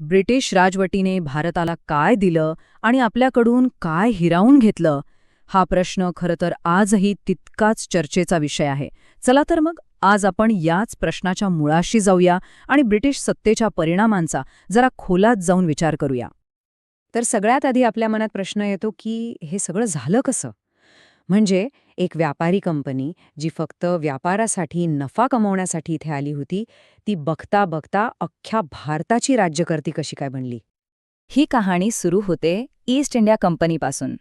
British राजवटीने भारताला काय दिलं आणि आपल्याकडून काय हिरावून घेतलं? हा प्रश्न खरं तर आजही तितकाच चर्चेचा विषय आहे. चला तर मग आज आपण याच प्रश्नाच्या मुळाशी जाऊया आणि ब्रिटिश सत्तेच्या परिणामांचा जरा खोलात जाऊन विचार करूया. तर सगळ्यात आधी आपल्या मनात प्रश्न येतो की हे सगळं झालं कसं? म्हणजे एक व्यापारी कंपनी जी फक्त व्यापारासाठी नफा कमवण्यासाठी इथे आली होती ती बघता बघता अख्ख्या भारताची राज्यकर्ती कशी काय बनली? ही कहाणी सुरू होते ईस्ट इंडिया कंपनीपासून.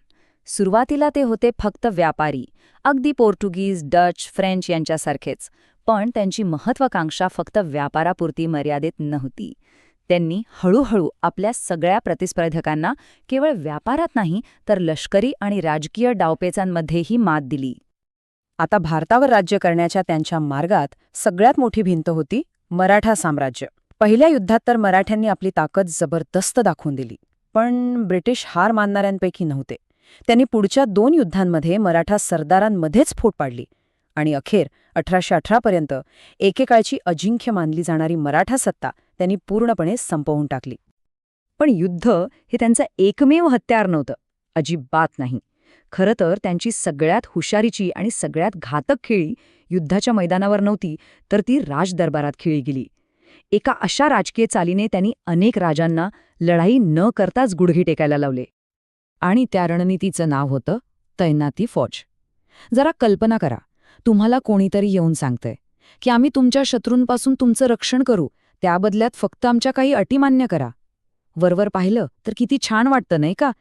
सुरुवातीला ते होते फक्त व्यापारी अगदी पोर्तुगीज डच फ्रेंच यांच्यासारखेच पण त्यांची महत्वाकांक्षा फक्त व्यापारापुरती मर्यादित नव्हती. त्यांनी हळूहळू आपल्या सगळ्या प्रतिस्पर्धकांना केवळ व्यापारात नाही तर लष्करी आणि राजकीय डावपेचांमध्येही मात दिली. आता भारतावर राज्य करण्याच्या त्यांच्या मार्गात सगळ्यात मोठी भिंत होती मराठा साम्राज्य. पहिल्या युद्धात तर मराठ्यांनी आपली ताकद जबरदस्त दाखवून दिली पण ब्रिटिश हार मानणाऱ्यांपैकी नव्हते. त्यांनी पुढच्या दोन युद्धांमध्ये मराठा सरदारांमध्येच फोट पाडली आणि अखेर अठराशे अठरापर्यंत एकेकाळची अजिंक्य मानली जाणारी मराठा सत्ता त्यांनी पूर्णपणे संपवून टाकली. पण युद्ध हे त्यांचं एकमेव हत्यार नव्हतं अजिबात नाही. खरं तर त्यांची सगळ्यात हुशारीची आणि सगळ्यात घातक खेळी युद्धाच्या मैदानावर नव्हती तर ती राजदरबारात खेळी गेली. एका अशा राजकीय चालीने त्यांनी अनेक राजांना लढाई न करताच गुडघे टेकायला लावले. आणि त्या रणनीतीचं नाव होतं तैनाती फौज. जरा कल्पना करा तुम्हाला कोणीतरी येऊन सांगतंय की आम्ही तुमच्या शत्रूंपासून तुमचं रक्षण करू त्या बदल्यात फक्त आमच्या काही अटी मान्य करा. वरवर पाहिलं तर किती छान वाटतं नाही का?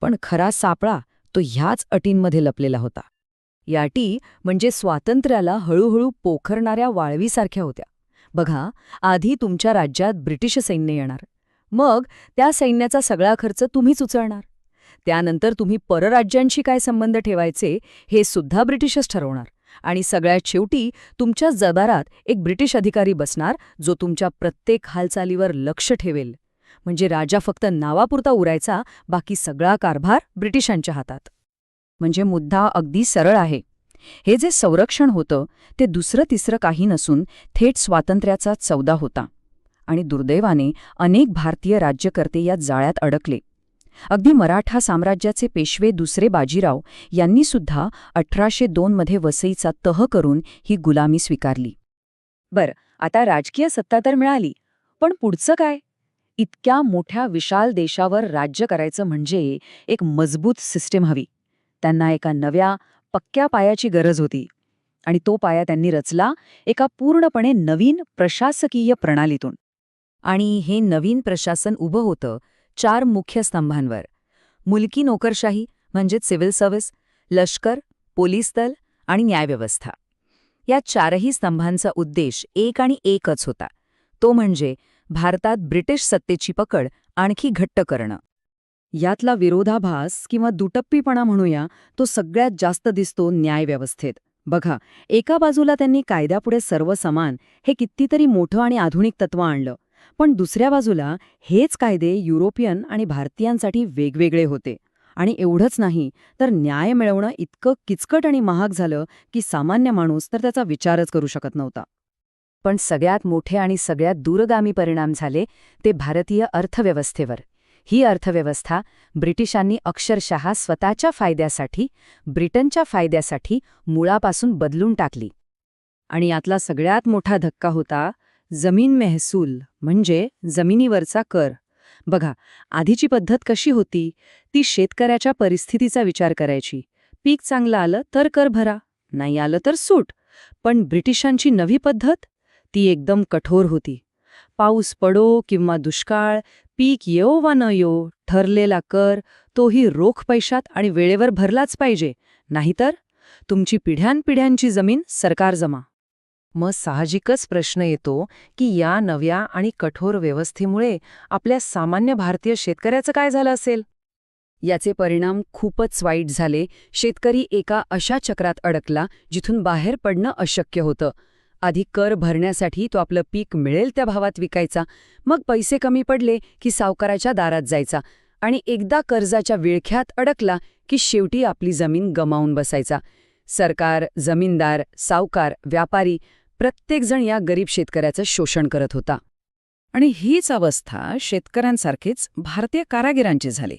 पण खरा सापळा तो ह्याच अटींमध्ये लपलेला होता. या अटी म्हणजे स्वातंत्र्याला हळूहळू पोखरणाऱ्या वाळवीसारख्या होत्या. बघा आधी तुमच्या राज्यात ब्रिटिश सैन्य येणार. मग त्या सैन्याचा सगळा खर्च तुम्हीच उचलणार. त्यानंतर तुम्ही परराज्यांशी काय संबंध ठेवायचे हे सुद्धा ब्रिटिशच ठरवणार. आणि सगळ्यात शेवटी तुमच्या जबारात एक ब्रिटिश अधिकारी बसणार जो तुमच्या प्रत्येक हालचालीवर लक्ष ठेवेल. म्हणजे राजा फक्त नावापुरता उरायचा बाकी सगळा कारभार ब्रिटिशांच्या हातात. म्हणजे मुद्दा अगदी सरळ आहे. हे जे संरक्षण होतं ते दुसरं तिसरं काही नसून थेट स्वातंत्र्याचा चौदा होता. आणि दुर्दैवाने अनेक भारतीय राज्यकर्ते या जाळ्यात अडकले. अगदी मराठा साम्राज्याचे पेशवे दुसरे बाजीराव यांनी सुद्धा अठराशे दोनमध्ये वसईचा तह करून ही गुलामी स्वीकारली. बर आता राजकीय सत्ता तर मिळाली पण पुढचं काय? इतक्या मोठ्या विशाल देशावर राज्य करायचं म्हणजे एक मजबूत सिस्टीम हवी. त्यांना एका नव्या पक्क्या पायाची गरज होती आणि तो पाया त्यांनी रचला एका पूर्णपणे नवीन प्रशासकीय प्रणालीतून. आणि हे नवीन प्रशासन उभं होतं चार मुख्य स्तंभांवर. मुलकी नोकरशाही म्हणजेच सिव्हिल सर्व्हिस लष्कर पोलीस दल आणि न्यायव्यवस्था या चारही स्तंभांचा उद्देश एक आणि एकच होता. तो म्हणजे भारतात ब्रिटिश सत्तेची पकड आणखी घट्ट करणं. यातला विरोधाभास किंवा दुटप्पीपणा म्हणूया तो सगळ्यात जास्त दिसतो न्यायव्यवस्थेत बघा एका बाजूला त्यांनी कायद्यापुढे सर्व समान हे कितीतरी मोठं आणि आधुनिक तत्व आणलं. पण दुसऱ्या बाजूला हेच कायदे युरोपियन आणि भारतीयांसाठी वेगवेगळे होते. आणि एवढंच नाही तर न्याय मिळवणं इतकं किचकट आणि महाग झालं की सामान्य माणूस तर त्याचा विचारच करू शकत नव्हता. पण सगळ्यात मोठे आणि सगळ्यात दूरगामी परिणाम झाले ते भारतीय अर्थव्यवस्थेवर. ही अर्थव्यवस्था ब्रिटिशांनी अक्षरशः स्वतःच्या फायद्यासाठी ब्रिटनच्या फायद्यासाठी मुळापासून बदलून टाकली. आणि यातला सगळ्यात मोठा धक्का होता जमीन महसूल म्हणजे जमिनीवरचा कर. बघा आधीची पद्धत कशी होती? ती शेतकऱ्याच्या परिस्थितीचा विचार करायची. पीक चांगलं आलं तर कर भरा नाही आलं तर सूट. पण ब्रिटिशांची नवी पद्धत? ती एकदम कठोर होती. पाऊस पडो किंवा दुष्काळ पीक येओ वा न येओ ठरलेला कर तोही रोख पैशात आणि वेळेवर भरलाच पाहिजे. नाहीतर? तुमची पिढ्यानपिढ्यांची जमीन सरकार जमा. मग साहजिकच प्रश्न येतो की या नव्या आणि कठोर व्यवस्थेमुळे आपल्या सामान्य भारतीय शेतकऱ्याचं काय झालं असेल? याचे परिणाम खूपच वाईट झाले. शेतकरी एका अशा चक्रात अडकला जिथून बाहेर पडणं अशक्य होतं. आधी कर भरण्यासाठी तो आपलं पीक मिळेल त्या भावात विकायचा. मग पैसे कमी पडले की सावकाराच्या दारात जायचा. आणि एकदा कर्जाच्या विळख्यात अडकला की शेवटी आपली जमीन गमावून बसायचा. सरकार जमीनदार सावकार व्यापारी प्रत्येकजण या गरीब शेतकऱ्याचं शोषण करत होता. आणि हीच अवस्था शेतकऱ्यांसारखीच भारतीय कारागिरांची झाली.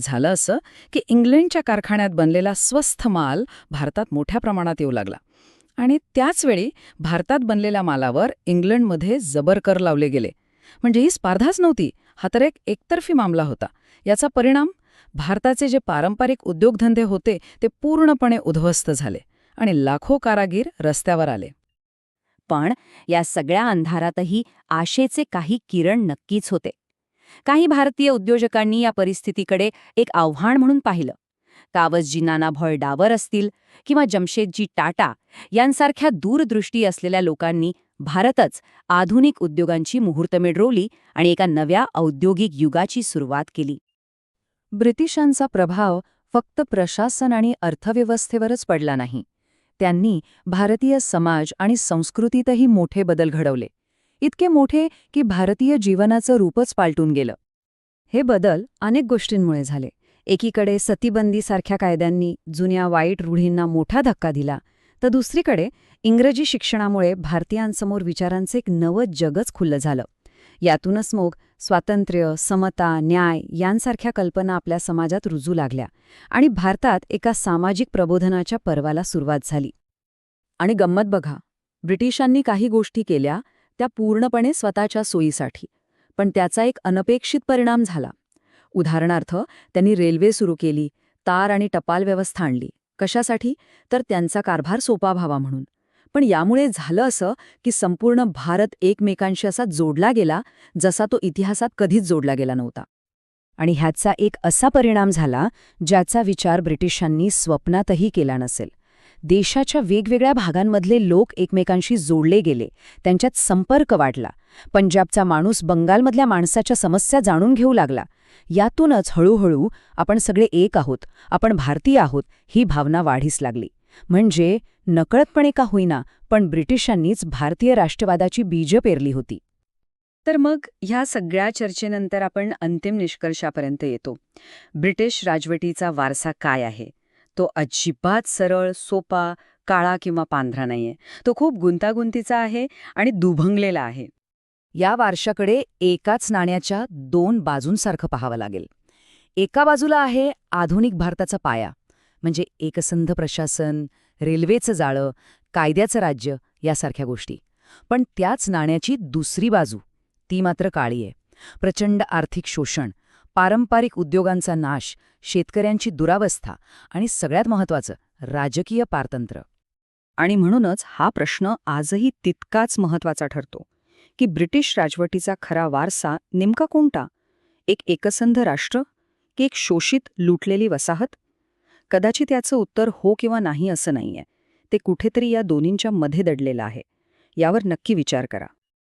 झालं असं की इंग्लंडच्या कारखान्यात बनलेला स्वस्थ माल भारतात मोठ्या प्रमाणात येऊ लागला. आणि त्याचवेळी भारतात बनलेल्या मालावर इंग्लंडमध्ये जबर कर लावले गेले. म्हणजे ही स्पर्धाच नव्हती हा तर एक एकतर्फी मामला होता. याचा परिणाम? भारताचे जे पारंपरिक उद्योगधंदे होते ते पूर्णपणे उद्ध्वस्त झाले आणि लाखो कारागीर रस्त्यावर आले. पण या सगळ्या अंधारातही आशेचे काही किरण नक्कीच होते. काही भारतीय उद्योजकांनी या परिस्थितीकडे एक आव्हान म्हणून पाहिलं. कावसजी नानाभॉय डावर असतील किंवा जमशेदजी टाटा यांसारख्या दूरदृष्टी असलेल्या लोकांनी भारतच आधुनिक उद्योगांची मुहूर्तमेढ रोवली आणि एका नव्या औद्योगिक युगाची सुरुवात केली. ब्रिटिशांचा प्रभाव फक्त प्रशासन आणि अर्थव्यवस्थेवरच पडला नाही. त्यांनी भारतीय समाज आणि संस्कृतीतही मोठे बदल घडवले. इतके मोठे की भारतीय जीवनाचं रूपच पालटून गेलं. हे बदल अनेक गोष्टींमुळे झाले. एकीकडे सतीबंदीसारख्या कायद्यांनी जुन्या वाईट रूढींना मोठा धक्का दिला तर दुसरीकडे इंग्रजी शिक्षणामुळे भारतीयांसमोर विचारांचं एक नवं जगच खुलं झालं. यातूनच मग स्वातंत्र्य समता न्याय यांसारख्या कल्पना आपल्या समाजात रुजू लागल्या आणि भारतात एका सामाजिक प्रबोधनाच्या पर्वाला सुरुवात झाली. आणि गंमत बघा ब्रिटिशांनी काही गोष्टी केल्या त्या पूर्णपणे स्वतःच्या सोयीसाठी पण त्याचा एक अनपेक्षित परिणाम झाला. उदाहरणार्थ त्यांनी रेल्वे सुरू केली तार आणि टपाल व्यवस्था आणली. कशासाठी? तर त्यांचा कारभार सोपा व्हावा म्हणून. पण यामुळे झालं असं की संपूर्ण भारत एकमेकांशी असा जोडला गेला जसा तो इतिहासात कधीच जोडला गेला नव्हता. आणि ह्याचा एक असा परिणाम झाला ज्याचा विचार ब्रिटिशांनी स्वप्नातही केला नसेल. देशाच्या वेगवेगळ्या भागांमधले लोक एकमेकांशी जोडले गेले त्यांच्यात संपर्क वाढला पंजाबचा माणूस बंगालमधल्या माणसाच्या समस्या जाणून घेऊ लागला. यातूनच हळूहळू आपण सगळे एक आहोत आपण भारतीय आहोत ही भावना वाढीस लागली. म्हणजे नकळतपणे का होईना पण ब्रिटिशांनीच भारतीय राष्ट्रवादाची बीजं पेरली होती. तर मग ह्या सगळ्या चर्चेनंतर आपण अंतिम निष्कर्षापर्यंत येतो. ब्रिटिश राजवटीचा वारसा काय आहे? तो अजिबात सरळ सोपा काळा किंवा पांढरा नाहीये. तो खूप गुंतागुंतीचा आहे आणि दुभंगलेला आहे. या वारशाकडे एकाच नाण्याच्या दोन बाजूंसारखं पाहावं लागेल. एका बाजूला आहे आधुनिक भारताचा पाया म्हणजे एकसंध प्रशासन रेल्वेचं जाळं कायद्याचं राज्य यासारख्या गोष्टी. पण त्याच नाण्याची दुसरी बाजू ती मात्र काळी आहे. प्रचंड आर्थिक शोषण पारंपरिक उद्योगांचा नाश शेतकऱ्यांची दुरावस्था आणि सगळ्यात महत्त्वाचं राजकीय पारतंत्र. आणि म्हणूनच हा प्रश्न आजही तितकाच महत्त्वाचा ठरतो की ब्रिटिश राजवटीचा खरा वारसा नेमका कोणता? एक एकसंध राष्ट्र? की एक शोषित लुटलेली वसाहत? कदाचित याचं उत्तर हो किंवा नाही असं नाहीये. ते कुठेतरी या दोन्हींच्या मध्ये दडलेलं आहे. यावर नक्की विचार करा.